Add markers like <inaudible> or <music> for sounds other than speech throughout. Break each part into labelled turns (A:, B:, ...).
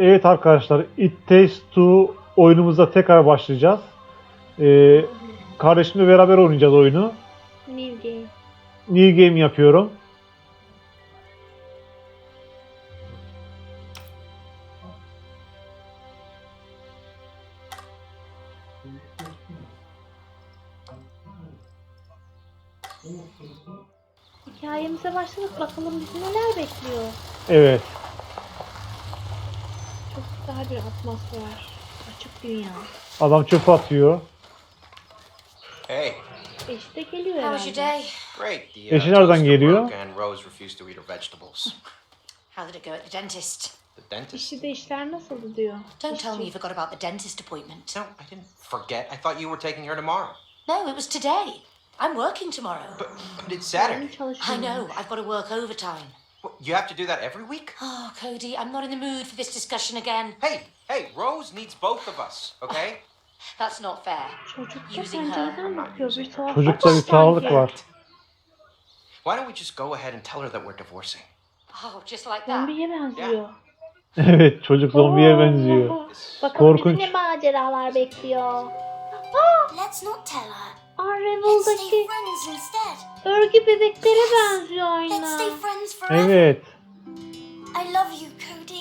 A: Evet arkadaşlar, It Takes Two oyunumuza tekrar başlayacağız. Ee, kardeşimle beraber oynayacağız oyunu.
B: New game.
A: New game yapıyorum.
B: Hikayemize başladık. Bakalım bizi neler bekliyor.
A: Evet.
B: Çok güzel bir atmosfer. Açık dünya.
A: Adam çöp atıyor.
C: Hey,
B: Eşi de geliyor
D: How was your
B: herhalde.
D: day?
C: great. The uh,
A: Eşi nereden
C: toaster
A: geliyor?
C: broke and Rose refused to eat her vegetables. <laughs>
D: How did it go at the dentist?
C: The dentist?
B: İşi de işler nasıldı diyor.
D: Don't tell me you forgot about the dentist appointment.
C: No, I didn't forget. I thought you were taking her tomorrow.
D: No, it was today. I'm working tomorrow.
C: But, but it's Saturday.
B: çalışıyor.
D: I know, I've got to work overtime.
C: What, You have to do that every week?
D: Oh, Cody, I'm not in the mood for this discussion again.
C: Hey, hey, Rose needs both of us, okay? <laughs>
D: That's not fair.
B: Çocuk da
D: Using her.
B: pencereden bakıyor. Bir tuhaf
A: Çocukta bir sağlık var.
C: Why don't we just go ahead and tell her that we're divorcing?
D: Oh, just like that.
B: Zombiye benziyor.
A: Evet, çocuk <laughs> zombiye
B: Oo.
A: benziyor.
B: Bakalım
A: Korkunç.
B: bizi ne maceralar bekliyor. Oh!
E: Let's not tell her. İnstead.
B: örgü bebeklere benziyor
E: forever.
A: Evet.
E: I love you, Cody.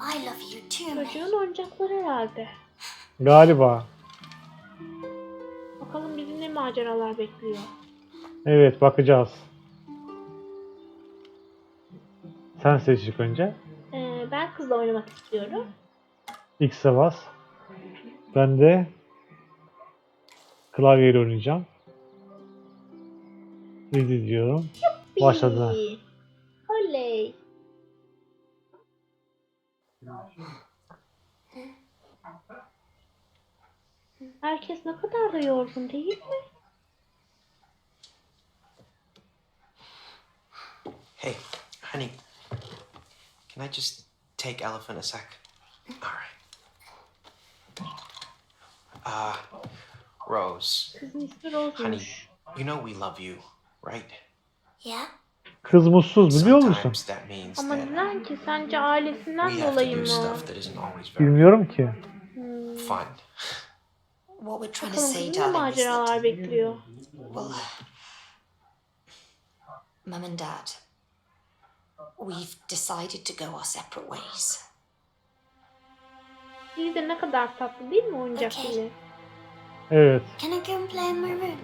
E: I love you too.
B: Çocuğun oyuncakları herhalde.
A: Galiba.
B: Bakalım bizi ne maceralar bekliyor.
A: Evet, bakacağız. Sen seç ilk önce.
B: Ee, ben kızla oynamak istiyorum.
A: X'e bas. Ben de klavyeyle oynayacağım. Ready diyorum. Başladı.
B: Bir. Oley. Herkes ne kadar da yorgun değil mi?
C: Hey, honey, can I just take Elephant a sec? All right. Uh, Rose,
B: Kızın ismi
C: honey, you know we love you, right?
E: Yeah?
A: Kız mutsuz biliyor musun?
C: Sometimes that means
B: Ama
C: that
B: neden ki? Sence ailesinden
C: we have to
B: dolayı
C: do
B: mı?
C: stuff that isn't always very
A: Bilmiyorum ki.
B: Hmm.
C: fun.
D: What we're trying to
B: Bakalım
D: say,
B: bizi ne
D: darling, is that,
B: maceralar bekliyor.
D: well, Mum and Dad, we've decided to go our separate ways.
B: İyi de ne kadar tatlı değil mi oyuncak
E: Okey.
A: Evet.
E: Can I go and play in my room?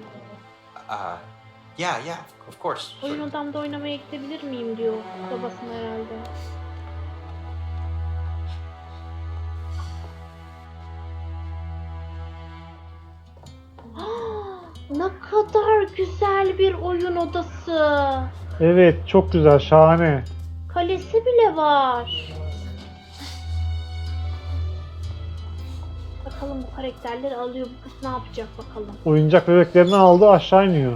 C: Uh, yeah, yeah, of course.
B: Oyun odamda oynamaya gidebilir miyim diyor babasına herhalde. <gasps> ne kadar güzel bir oyun odası.
A: Evet, çok güzel, şahane.
B: Kalesi bile var. Bakalım bu karakterleri alıyor bu kız ne yapacak bakalım.
A: Oyuncak bebeklerini aldı, aşağı iniyor.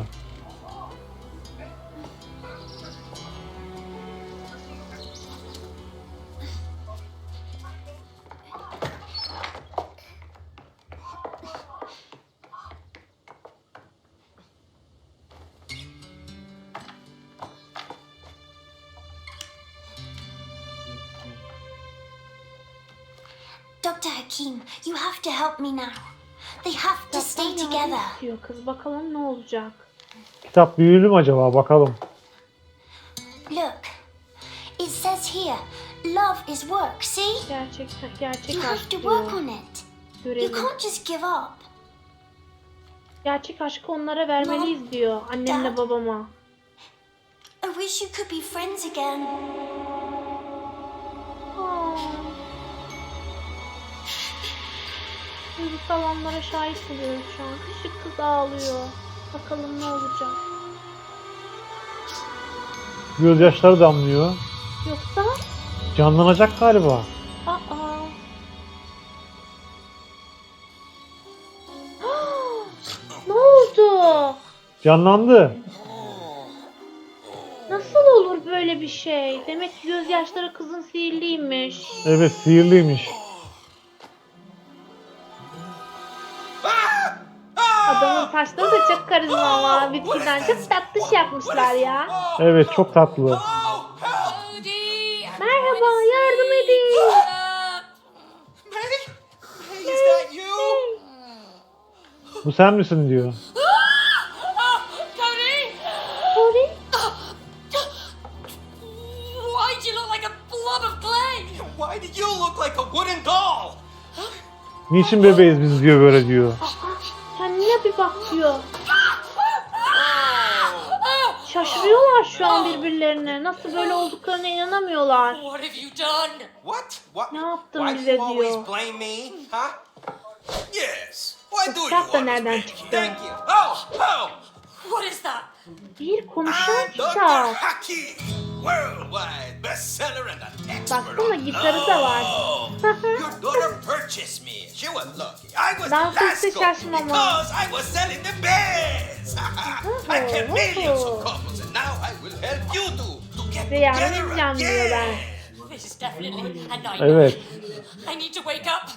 E: Dr. Hakim, you have to help me now. They have to stay together.
B: istiyor kız bakalım ne olacak.
A: Kitap büyülü mü acaba? Bakalım.
E: Look, it says here, love is work, see?
B: Gerçekten gerçek
E: You have
B: aşk
E: to work
B: diyor.
E: on it. You
B: Görelim.
E: can't just give up.
B: Gerçek aşkı onlara vermeliyiz diyor annemle babama.
E: I wish you could be friends again.
B: Duygusal anlara şahit oluyoruz şu an. Küçük kız ağlıyor. Bakalım ne olacak.
A: Gözyaşları damlıyor.
B: Yoksa
A: Canlanacak galiba.
B: aa. <gasps> ne oldu?
A: Canlandı.
B: Nasıl olur böyle bir şey? Demek ki gözyaşları kızın sihirliymiş.
A: Evet, sihirliymiş.
B: saçları da çok karizmalı. Bitkiden çok tatlış yapmışlar ya.
A: Evet çok tatlı.
B: Merhaba yardım edin.
A: Bu sen misin diyor.
D: You look like a blob?
A: Niçin bebeğiz biz diyor böyle diyor.
B: Diyor. Şaşırıyorlar şu an birbirlerine. Nasıl böyle olduklarına inanamıyorlar.
D: What have you done?
C: What? What?
B: Ne yaptın
C: Why do
B: bize
C: you always
B: diyor.
C: blame me? Huh? Yes. Why do you
B: Kitap da
C: always
B: nereden
C: blame me?
B: çıktı?
C: Thank you. Oh, oh.
D: What is that?
B: Bir konuşan
C: I'm Dr.
B: kitap.
C: Haki, worldwide bestseller and an expert
B: Baksana,
C: on
B: gitarı da var. <laughs>
C: love. Your daughter purchased me. She was lucky. I was the
B: etti
C: last couple
B: şaşmama.
C: because I was selling the best. <laughs> I kept millions of couples and now I will help you to, to get
B: Ve
C: together
B: planlıyor ben.
C: again.
D: This is definitely a nightmare.
A: Evet.
D: I need to wake up.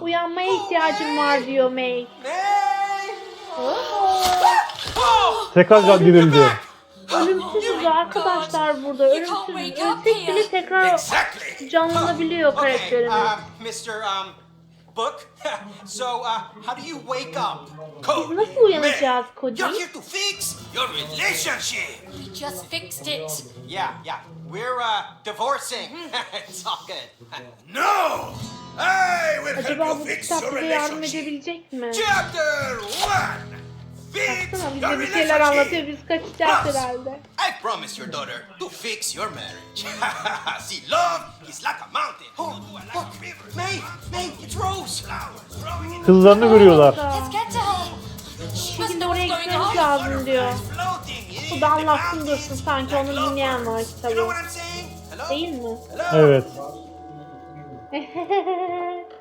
B: Uyanmaya ihtiyacım var diyor May.
C: May. <laughs> Oh,
A: Tekrar dirildi
B: arkadaşlar burada ölümsüz, ölsek bile tekrar canlanabiliyor karakterimiz.
C: Um, um, book. <laughs> so, uh, how do you wake up? Cody,
B: Nasıl uyanacağız Cody?
C: You're here to fix your relationship.
D: We just fixed it.
C: Yeah, yeah. We're uh, divorcing. Hmm. <laughs> it's all good. <laughs> no! I will
B: Acaba
C: help
B: you
C: fix your
B: relationship. Yardım edebilecek mi?
C: Chapter 1!
B: Baksana bize bir şeyler anlatıyor. Biz kaçacağız herhalde.
C: I promise your daughter to fix your marriage. <laughs> See, love is like a mountain. Oh, river. May, May, it's rose
A: Kızlarını görüyorlar.
D: Let's get to her. She must
B: Şimdi
D: know
B: oraya
D: what's going
B: gitmemiz
D: on.
B: lazım diyor. Bu da anlatsın dursun sanki onu dinleyen var
C: lovebirds. You know
B: kitabı.
C: what I'm saying? Hello?
B: Değil mi?
C: Hello?
A: Evet. <laughs>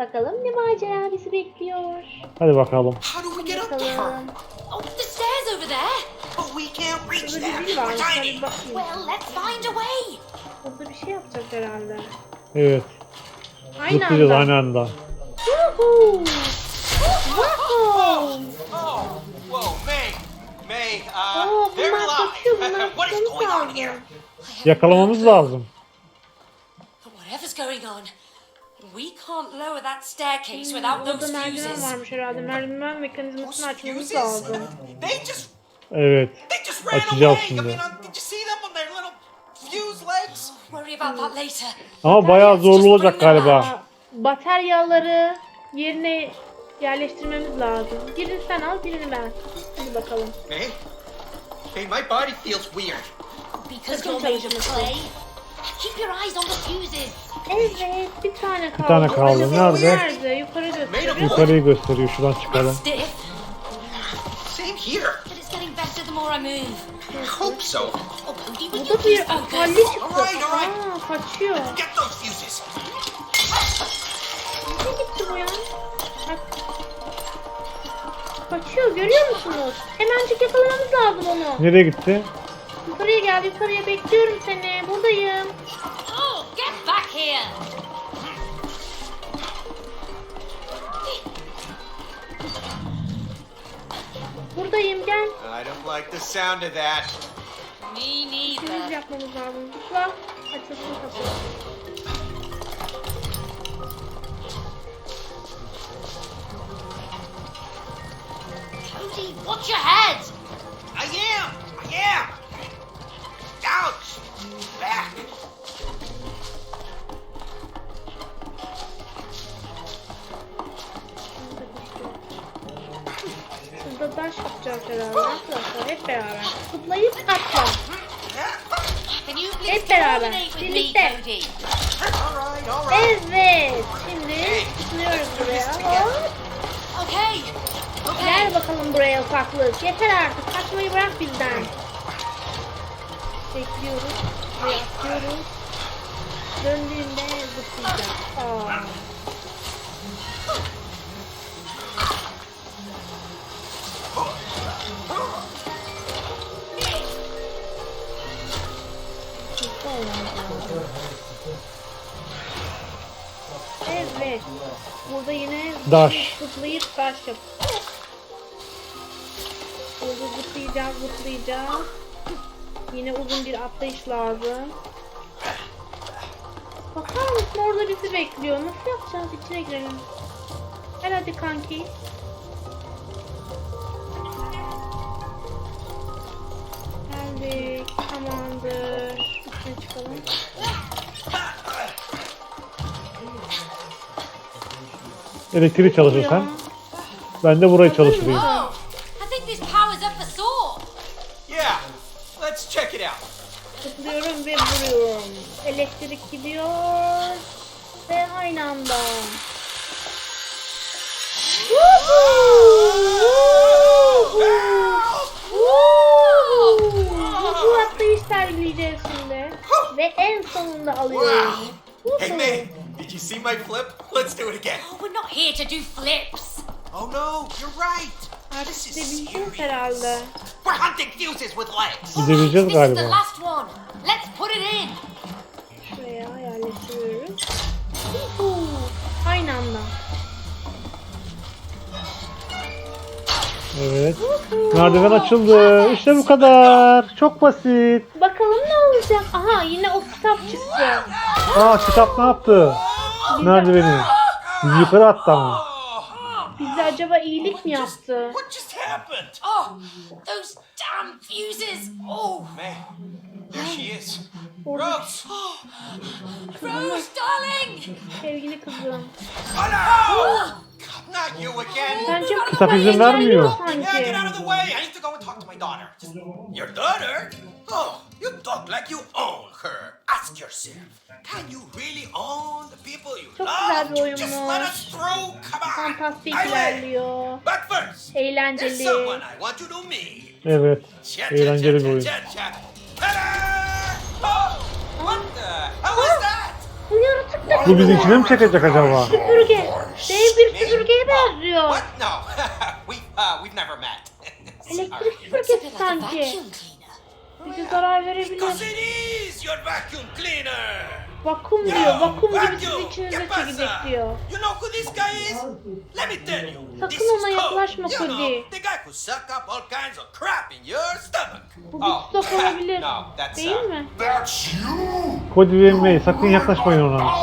B: Bakalım ne macera bizi bekliyor.
A: Hadi bakalım.
C: How do we get up there?
B: Bakalım.
D: Oh, the stairs over there.
C: But we can't reach
B: Burada
C: them.
B: bir var.
C: We're
B: Hadi
C: tiny.
B: bakayım.
D: Well, let's find a way.
B: Burada bir şey yapacak herhalde.
A: Evet.
B: Aynı
A: Zıplayacağız
B: anda.
A: aynı anda.
B: Woohoo! Wow!
C: Oh, whoa, May. May, uh,
B: Oo,
C: they're
B: bunlar kaçıyor. Bunlar <laughs>
C: alive. what is going on here?
A: Yakalamamız lazım.
D: Whatever's going on, we can't lower that staircase without
B: Burada
D: those
B: merdiven
D: fuses.
B: varmış herhalde. Merdiven mekanizmasını açmamız lazım.
C: They just,
A: Evet.
C: they just ran
A: Açacağız
C: away. I
A: şimdi.
C: mean, uh, did you see them on their little fuse legs?
D: Worry about that later.
A: Ama bayağı zorlu olacak galiba.
B: Aa, Bataryaları yerine yerleştirmemiz lazım. Birini sen al, birini ben. Hadi bakalım.
C: May? May, my body feels weird.
D: Because you're made of clay. Keep your eyes on the fuses.
B: Evet, bir tane kaldı.
A: tane kaldı.
B: Acaba bu
A: Nerede?
B: Nerede? Yukarı gösteriyor.
A: Yukarıyı gösteriyor. Şuradan çıkalım.
D: Stiff,
C: Same here.
D: but it's getting better the more I move.
C: I hope so.
D: Oh, Bodhi, would you
B: Burada bir
D: please
B: akalli
D: focus?
B: çıktı. Aa, kaçıyor.
C: Get those fuses.
B: Nereye gitti bu ya? Bak. Kaçıyor, görüyor musunuz? Hemencik yakalamamız lazım onu.
A: Nereye gitti?
B: Yukarıya gel, yukarıya bekliyorum seni. Buradayım.
D: Oh, get back here!
B: Buradayım, gel.
C: I don't like the sound of that.
D: Me
B: İkimiz
D: neither.
B: yapmamız lazım. Zıpla. Açılsın kapı.
D: Cody, watch your head!
B: Evet. Şimdi zıplıyoruz buraya. Hop.
D: Okay. Okay.
B: Gel bakalım buraya ufaklık. Yeter artık. Kaçmayı bırak bizden. Bekliyoruz. Ve atıyoruz. Döndüğünde zıplayacağız. Aa. Evet. Burada yine
A: Daş.
B: zıplayıp taş yap. Burada zıplayacağız, zıplayacağız. Yine uzun bir atlayış lazım. Bakar mısın orada bizi bekliyor. Nasıl yapacağız? İçine girelim. Gel hadi kanki. Geldik. Tamamdır. Üstüne çıkalım.
A: Elektriği çalışır sen.
B: Ya.
A: Ben de burayı çalıştırayım.
B: Tıklıyorum ve vuruyorum. Elektrik gidiyor. Ve aynı anda. Bu atlayış sergileyeceğiz şimdi. Ve en sonunda alıyoruz.
C: Hey man, did you see my flip? <laughs> Let's do it again.
D: Oh, we're not here to do flips.
C: Oh no, you're right. This is
B: gidebileceğiz
C: serious.
B: herhalde.
C: We're hunting fuses with legs.
A: Gidebileceğiz
D: This is the
A: galiba.
D: last one. Let's put it in.
B: Şuraya yerleştiriyoruz. Yuhu! Aynı anda.
A: Evet. Merdiven açıldı. İşte bu kadar. Çok basit.
B: Bakalım ne olacak? Aha yine o kitap çıktı.
A: Aa kitap ne yaptı? Merdiveni. Yukarı attı ama.
B: Bize acaba iyilik mi yaptı?
C: what just happened?
D: Oh, those damn fuses. Oh,
C: Man, there she is. Rose! <gasps>
D: Rose, darling.
B: sevgili kızım.
C: Oh no! Not you again.
B: Bence
A: Kitap izin vermiyor.
C: Yeah, get out of the way. I need to go and talk to my daughter. Your daughter? Oh, you talk like you own her. Ask yourself, can you really own the people you
B: Çok
C: love?
B: bir.
C: Just let us through. Come on.
B: Fantastik
C: I will.
B: ilerliyor.
C: But first, there's
B: Eğlenceli.
C: someone I want you to meet.
A: Evet.
C: Cha, cha,
A: Eğlenceli bir oyun.
C: cha, cha. Oh, what the hell was that?
B: Bu yaratık da
A: Bu bizi içine mi çekecek acaba?
B: süpürge. Dev bir süpürgeye benziyor.
C: What? No, <laughs> we uh, we've never met. <laughs>
B: Elektrik süpürgesi sanki. Bize zarar
C: Because
B: verebilir.
C: it is your vacuum cleaner.
B: Vakum
C: Yo,
B: diyor. Vakum gibi
C: vacuum,
B: sizi içinize çekecek diyor.
C: You know who this guy is? Let me tell you.
B: Sakın ona yaklaşma,
C: You
B: Cody.
C: know, the guy who suck up all kinds of crap in your stomach.
B: Bu bir stop <laughs> olabilir.
C: no, that's
B: Değil mi?
F: That's you!
A: Cody ve May sakın yaklaşmayın ona.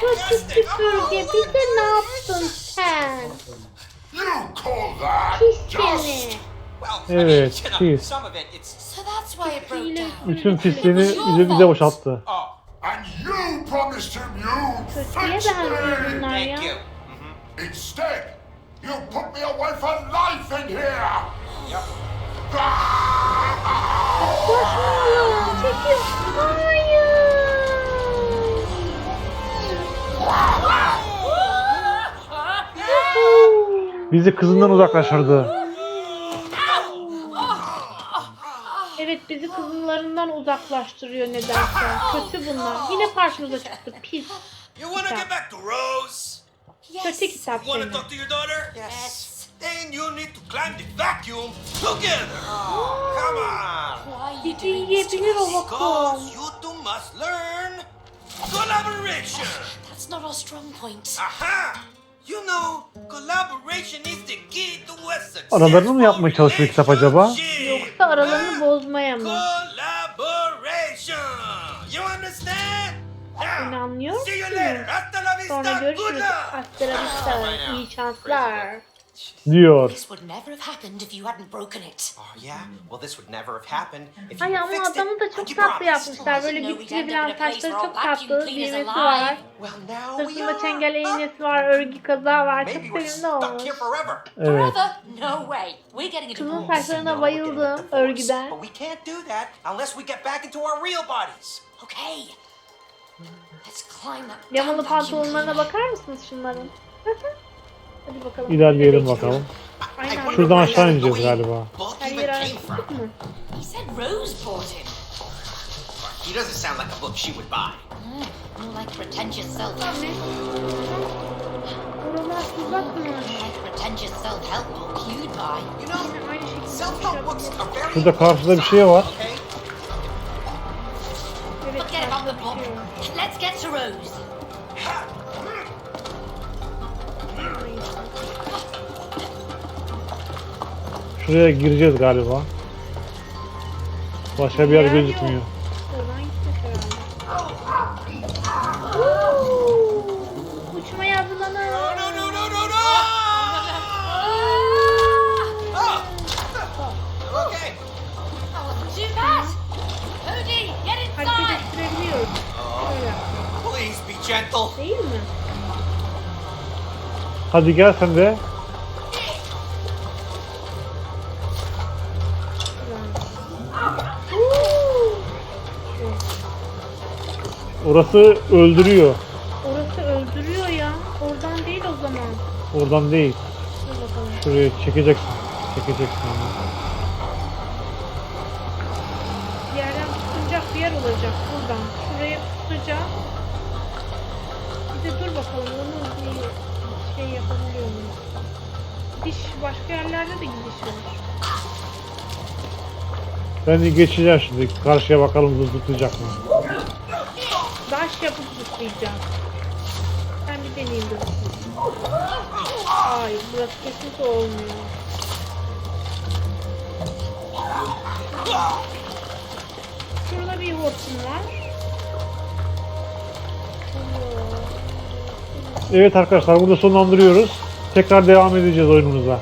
B: Kötü süpürge bize ne yaptın sen?
F: You call that
C: mean,
A: Evet, pis.
D: So that's why it broke
B: Hile
D: down.
A: Bütün pisliğini bize boşalttı.
C: oh,
F: And you promised him you'd fix me!
C: thank you.
F: Instead, you put me away for life in here!
C: Yep.
B: Yaklaşma. Çekil. Hayır.
A: Bizi kızından uzaklaştırdı.
B: Evet bizi kızıllarından uzaklaştırıyor nedense. Kötü bunlar. Yine karşımıza çıktı. Pis.
C: You want to get back to Rose?
B: Kötü kitap
C: Want to
B: seni.
C: talk to your daughter?
D: Yes.
C: Then you need to climb the vacuum together. Oh, come on.
D: Why are you
B: Bizi
D: doing this to
B: yiyebilir o
D: us?
B: vakum.
C: Because you two must learn collaboration.
D: That's not our strong point.
C: Aha! You know, collaboration is the key to a successful
A: Aralarını mı yapmaya çalışıyor kitap acaba?
C: relationship.
B: Yoksa aralarını bozmaya mı?
C: Collaboration. You understand?
B: Sen
C: Now,
B: anlıyor
C: see you
B: musun?
C: later. Hasta la vista.
B: Sonra
C: Good
B: görüşürüz.
C: luck.
B: Hasta la vista. İyi şanslar.
A: Diyor.
D: This would never have happened if you hadn't broken it.
C: Oh yeah? Well, this would never have happened if you
B: Ay ama
C: fixed
B: adamı da
C: it
B: çok tatlı yapmışlar. Böyle saçları
D: where
B: çok tatlı. Düğmesi var. Sırtında çengel iğnesi var. Örgü kaza var. Çok sevimli olmuş.
A: Evet.
B: Kızın saçlarına bayıldım örgüden.
C: But we can't do that unless we get back into our real bodies.
D: Okay. Let's climb that
B: Yamalı pantolonlarına bakar mısınız şunların? <laughs> Hadi bakalım.
A: İlerleyelim bakalım.
B: Aynen.
A: Şuradan aşağı ineceğiz galiba.
B: Her
C: even
B: yer
C: came
B: açtık
C: from.
B: mı?
D: He said Rose bought him.
C: He doesn't sound like a book she would buy.
D: More like pretentious
B: Ne?
D: self-help.
B: Buralar uzakmış.
D: Like pretentious self-help book you'd buy.
C: You know,
B: Aynı şekilde
C: self-help books are very
A: Şurada karşıda bir şey var.
D: Forget about the book.
B: şey.
D: Let's get to Rose.
A: Şuraya gireceğiz galiba. Başka bir yer gözükmüyor.
B: Oradan gideceğiz herhalde. Uçmaya hazırlanın. Hareket ettirebiliyoruz.
C: Please be gentle.
B: Değil mi?
A: Hadi gel sen de. Orası öldürüyor.
B: Orası öldürüyor ya. Oradan değil o zaman.
A: Oradan değil.
B: Dur bakalım.
A: Şuraya çekeceksin. Çekeceksin.
B: Bir yerden tutunacak bir yer olacak buradan. Şuraya tutacağım. Bir de dur bakalım onu bir şey yapabiliyor muyuz? Gidiş başka yerlerde de gidiş var.
A: Ben de geçeceğim şimdi. Karşıya bakalım zıplayacak mı?
B: Yapıp zıplayacağım. Ben bir deneyeyim dur. Hayır burası kesinlikle olmuyor. Şurada bir hortum var.
A: Evet arkadaşlar burada sonlandırıyoruz. Tekrar devam edeceğiz oyunumuza.